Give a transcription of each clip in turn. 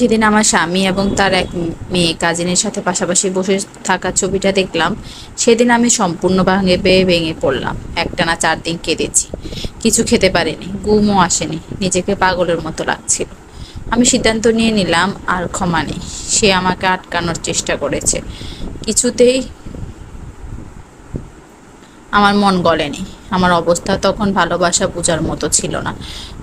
যেদিন আমার স্বামী এবং তার এক মেয়ে কাজিনের সাথে পাশাপাশি বসে থাকা ছবিটা দেখলাম। সেদিন আমি সম্পূর্ণ ভাঙে বেয়ে ভেঙে পড়লাম। একটানা চার দিন কেঁদেছি। কিছু খেতে পারিনি গুমও আসেনি, নিজেকে পাগলের মতো লাগছিল। আমি সিদ্ধান্ত নিয়ে নিলাম, আর ক্ষমা নেই। সে আমাকে আটকানোর চেষ্টা করেছে। কিছুতেই আমার মন গলেনি। আমার অবস্থা তখন ভালোবাসা বোঝার মতো ছিল না।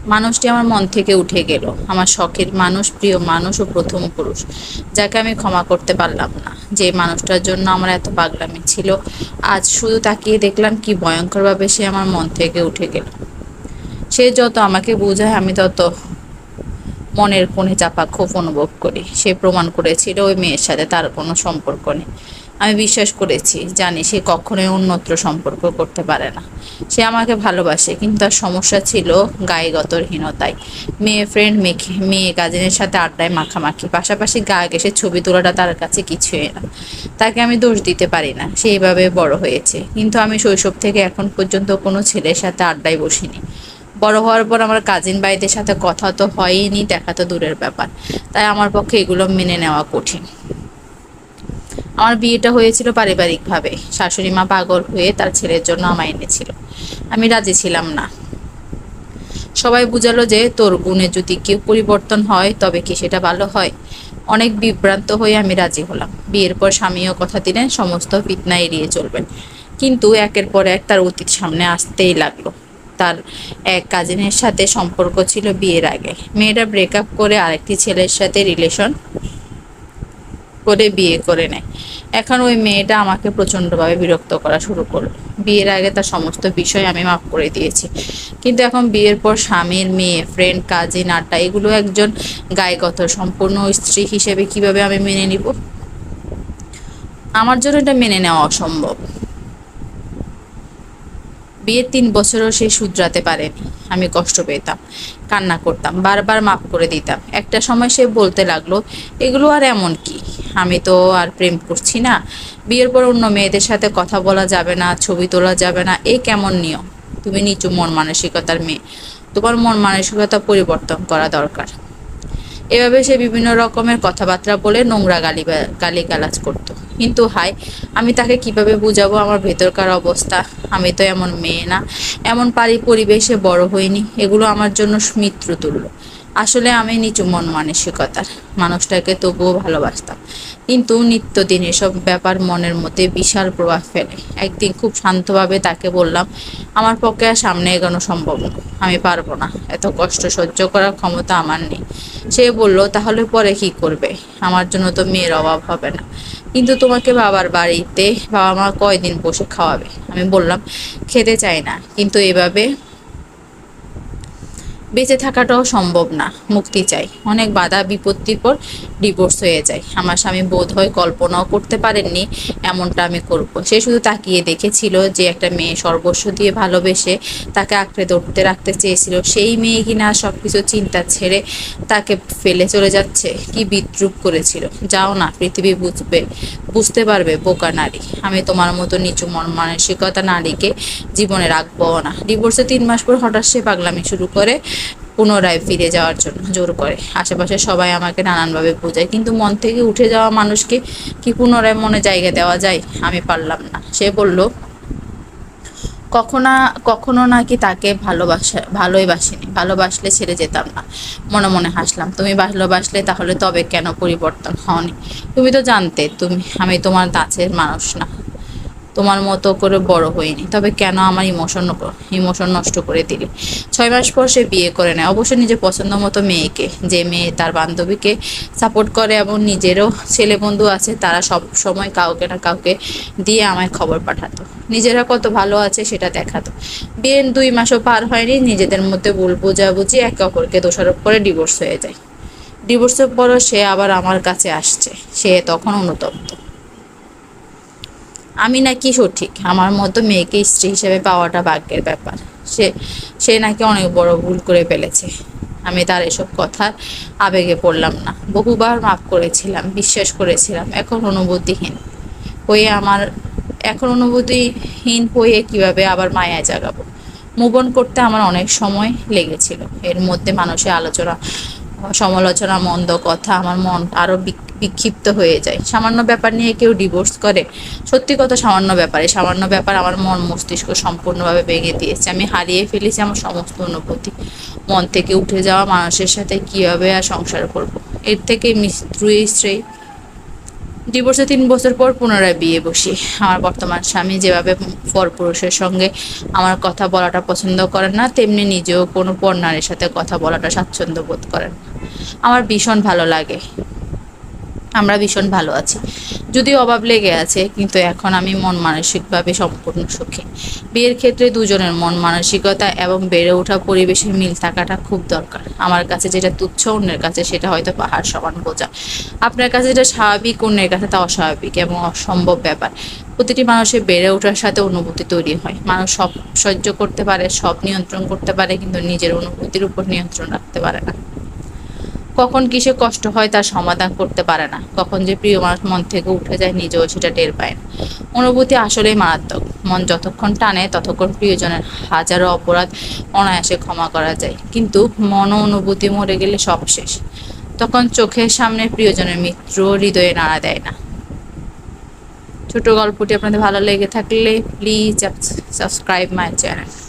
মানুষটি আমার মন থেকে উঠে গেল। আমার শখের মানুষ, প্রিয় মানুষ ও প্রথম পুরুষ, যাকে আমি ক্ষমা করতে পারলাম না। যে মানুষটার জন্য আমার এত পাগলামি ছিল, আজ শুধু তাকিয়ে দেখলাম কি ভয়ঙ্করভাবে সে আমার মন থেকে উঠে গেল। সে যত আমাকে বোঝায়, আমি তত মনের কোণে চাপা ক্ষোভ অনুভব করি। সে প্রমাণ করেছিল ওই মেয়ের সাথে তার কোনো সম্পর্ক নেই। আমি বিশ্বাস করেছি, জানি সে কখনোই অন্যত্র সম্পর্ক করতে পারে না। সে আমাকে ভালোবাসে, কিন্তু তার সমস্যা ছিল গায়েগতরহীনতায় মেয়ে ফ্রেন্ড মেখে, মেয়ে কাজিনের সাথে আড্ডায় মাখামাখি, পাশাপাশি গা ঘেসে ছবি তোলাটা তার কাছে কিছুই না। তাকে আমি দোষ দিতে পারি না, সে এইভাবে বড় হয়েছে। কিন্তু আমি শৈশব থেকে এখন পর্যন্ত কোনো ছেলের সাথে আড্ডায় বসিনি। বড় হওয়ার পর আমার কাজিন ভাইদের সাথে কথা তো হয়ইনি, দেখা তো দূরের ব্যাপার। তাই আমার পক্ষে এগুলো মেনে নেওয়া কঠিন। আমার বিয়েটা হয়েছিল পারিবারিকভাবে। শাশুড়ি মা পাগল হয়ে তার ছেলের জন্য আমায় এনেছিল। আমি রাজি ছিলাম না। সবাই বুঝালো যে তোর গুণে যদি কেউ পরিবর্তন হয়, তবে কি সেটা ভালো হয়? অনেক বিভ্রান্ত হয়ে আমি রাজি হলাম। বিয়ের পর স্বামীও কথা দিলেন, সমস্ত ফিতনা এড়িয়ে চলবেন। কিন্তু একের পর এক তার অতীত সামনে আসতেই লাগল। তার এক কাজিনের সাথে সম্পর্ক ছিল বিয়ের আগে। মেয়েটা ব্রেকআপ করে আরেকটি ছেলের সাথে রিলেশন করে বিয়ে করে নেয়। এখন ওই মেয়েটা আমাকে প্রচণ্ডভাবে বিরক্ত করা শুরু করল। বিয়ের আগে তার সমস্ত বিষয় আমি মাফ করে দিয়েছি। কিন্তু এখন বিয়ের পর স্বামীর মেয়ে ফ্রেন্ড কাজিন আড্ডা, এগুলো একজন গায়গত সম্পূর্ণ স্ত্রী হিসেবে কীভাবে আমি মেনে নিব? আমার জন্য এটা মেনে নেওয়া অসম্ভব। বিয়ের তিন বছরও সে শুধরাতে পারেনি। আমি কষ্ট পেতাম, কান্না করতাম, বারবার মাফ করে দিতাম। একটা সময় সে বলতে লাগল, এগুলো আর এমন কি? আমি তো আর প্রেম করছি না। বিয়ের পর অন্য মেয়েদের সাথে কথা বলা যাবে না, ছবি তোলা যাবে না। এই কেমন নিয়ম? তুমি নিচু মন মানসিকতার মেয়ে। তোমার মন মানসিকতা পরিবর্তন করা দরকার। এভাবে সে বিভিন্ন রকমের কথাবার্তা বলে নোংরা গালি গালি গালাজ করতো। কিন্তু হাই আমি তাকে কীভাবে বুঝাবো আমার ভেতরকার অবস্থা? আমি তো এমন মেয়ে না। এমন পারি পরিবেশে বড় হইনি। এগুলো আমার জন্য মিত্র তুল্য আসলে আমি নিচু মন মানসিকতার মানুষটাকে তবুও ভালোবাসতাম। কিন্তু নিত্যদিন এসব ব্যাপার মনের মধ্যে বিশাল প্রভাব ফেলে। একদিন খুব শান্তভাবে তাকে বললাম, আমার পক্ষে আর সামনে এগোনো সম্ভব না, আমি পারব না। এত কষ্ট সহ্য করার ক্ষমতা আমার নেই। সে বলল, তাহলে পরে কি করবে? আমার জন্য তো মেয়ের অভাব হবে না। কিন্তু তোমাকে বাবার বাড়িতে বাবা মা কয়দিন বসে খাওয়াবে? আমি বললাম, খেতে চাই না। কিন্তু এভাবে বেঁচে থাকাটাও সম্ভব না, মুক্তি চাই। অনেক বাধা বিপত্তির পর ডিভোর্স হয়ে যায়। আমার স্বামী বোধ হয় কল্পনাও করতে পারেননি এমনটা আমি করব। সে শুধু তাকিয়ে দেখেছিল যে একটা মেয়ে সর্বস্ব দিয়ে ভালোবেসে তাকে আঁকড়ে ধরতে রাখতে চেয়েছিল। সেই মেয়ে কিনা সব কিছু চিন্তা ছেড়ে তাকে ফেলে চলে যাচ্ছে? কি বিদ্রুপ করেছিল? যাও না, পৃথিবী বুঝবে, বুঝতে পারবে বোকা নারী। আমি তোমার মতো নিচু মন মানসিকতা নারীকে জীবনে রাখব না। ডিভোর্সে তিন মাস পর হঠাৎ সে পাগলামি শুরু করে। পুনরায় ফিরে যাওয়ার জন্য, জোর করে। আশেপাশে সবাই আমাকে নানানভাবে বোঝায়। কিন্তু মন থেকে উঠে যাওয়া মানুষকে কি পুনরায় মনে জায়গা দেওয়া যায়, আমি পারলাম না। সে বলল, কখনো কখনো নাকি তাকে ভালোবাসা, ভালোই বাসিনি। ভালোবাসলে ছেড়ে যেতাম না। মনে মনে হাসলাম, তুমি ভালোবাসলে তাহলে তবে কেন পরিবর্তন হওনি? তুমি তো জানতে, তুমি, আমি তোমার দাঁচের মানুষ না। তোমার মতো করে বড় হইনি। তবে কেন আমার ইমোশন ইমোশন নষ্ট করে দিলে? ছয় মাস পর সে বিয়ে করে নেয়। অবশ্যই নিজের পছন্দ মতো মেয়েকে, যে মেয়ে তার বান্ধবীকে সাপোর্ট করে এবং নিজেরও ছেলে বন্ধু আছে, তারা সব সময় কাউকে না কাউকে দিয়ে আমায় খবর পাঠাতো। নিজেরা কত ভালো আছে সেটা দেখাতো। বিয়ের দুই মাসও পার হয়নি, নিজেদের মধ্যে ভুল বোঝাবুঝি একে অপরকে দোষারোপ করে ডিভোর্স হয়ে যায়। ডিভোর্সের পরও সে আবার আমার কাছে আসছে। সে তখন অনুতপ্ত। আমি নাকি সঠিক? আমার মতো মেয়েকে স্ত্রী হিসেবে পাওয়াটা ভাগ্যের ব্যাপার। সে সে নাকি অনেক বড় ভুল করে ফেলেছে। আমি তার এসব কথার আবেগে পড়লাম না। বহুবার মাফ করেছিলাম, বিশ্বাস করেছিলাম, এখন অনুভূতিহীন। হয়ে আমার, এখন অনুভূতিহীন হয়ে কীভাবে আবার মায়া জাগাবো? মুভ অন করতে আমার অনেক সময় লেগেছিল। এর মধ্যে মানুষের আলোচনা, সমালোচনা, মন্দ কথা আমার মন আরও বিক্ষিপ্ত হয়ে যায়। সামান্য ব্যাপার নিয়ে কেউ ডিভোর্স করে। সত্যি কথা, সামান্য ব্যাপারে। সামান্য ব্যাপার আমার মন মস্তিষ্ক সম্পূর্ণভাবে ভেঙে দিয়েছে। আমি হারিয়ে ফেলেছি আমার সমস্ত অনুভূতি। মন থেকে উঠে যাওয়া মানুষের সাথে কীভাবে আর সংসার করব। এর থেকে মৃত্যু স্ত্রী। ডিভোর্সে তিন বছর পর পুনরায় বিয়ে বসি। আমার বর্তমান স্বামী যেভাবে পরপুরুষের সঙ্গে আমার কথা বলাটা পছন্দ করেন না, তেমনি নিজেও কোনো পর নারীর সাথে কথা বলাটা স্বাচ্ছন্দ্য বোধ করেন। আমার ভীষণ ভালো লাগে। আমরা ভীষণ ভালো আছি। যদিও অভাব লেগে আছে, কিন্তু এখন আমি মন মানসিকভাবে সম্পূর্ণ সুখী। বিয়ের ক্ষেত্রে দুজনের মন মানসিকতা এবং বেড়ে ওঠা পরিবেশের মিল থাকাটা খুব দরকার। আমার কাছে যেটা তুচ্ছ, অন্যের কাছে সেটা হয়তো পাহাড় সমান বোঝা। আপনার কাছে যেটা স্বাভাবিক, অন্যের কাছে তা অস্বাভাবিক এবং অসম্ভব ব্যাপার। প্রতিটি মানুষের বেড়ে ওঠার সাথে অনুভূতি তৈরি হয়। মানুষ সব সহ্য করতে পারে, সব নিয়ন্ত্রণ করতে পারে, কিন্তু নিজের অনুভূতির উপর নিয়ন্ত্রণ রাখতে পারে না। কখন কিসে কষ্ট হয় তার সমাধান করতে পারে না। কখন যে প্রিয় মানুষ মন থেকে উঠে যায়, নিজেও সেটা টের পায় না। অনুভূতি আসলেই মারাত্মক। মন যতক্ষণ টানে, ততক্ষণ প্রিয়জনের হাজারো অপরাধ অনায়াসে ক্ষমা করা যায়। কিন্তু মন অনুভূতি মরে গেলে সব শেষ। তখন চোখের সামনে প্রিয়জনের মিত্র হৃদয়ে নাড়া দেয় না। ছোট গল্পটি আপনাদের ভালো লেগে থাকলে প্লিজ সাবস্ক্রাইব মাই চ্যানেল